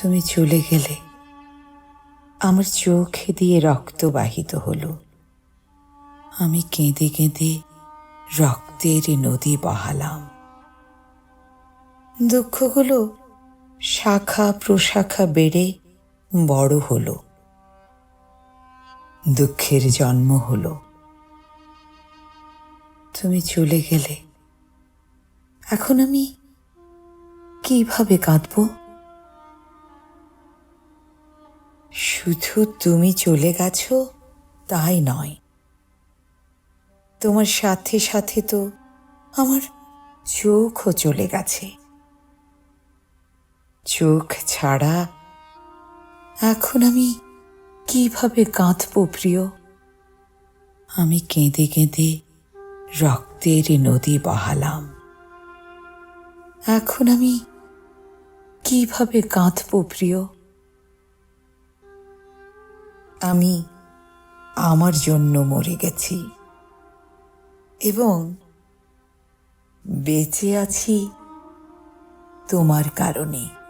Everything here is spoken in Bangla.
তুমি চলে গেলে আমার চোখ দিয়ে রক্ত বাহিত হলো। আমি কেঁদে কেঁদে রক্তের নদী বহালাম। দুঃখগুলো শাখা প্রশাখা বেড়ে বড় হলো। দুঃখের জন্ম হলো। তুমি চলে গেলে। এখন আমি কীভাবে কাঁদব? শুধু তুমি চলে গেছো, তাই নয়। তোমার সাথে সাথে তো আমার চোখও চলে গেছে। চোখ ছাড়া এখন আমি কীভাবে কাঁদব প্রিয়? আমি কেঁদে কেঁদে রক্তের নদী বহালাম। এখন আমি কীভাবে কাঁদব প্রিয়? আমি আমার জন্য মরে গেছি। এবং বেঁচে আছি তোমার কারণে।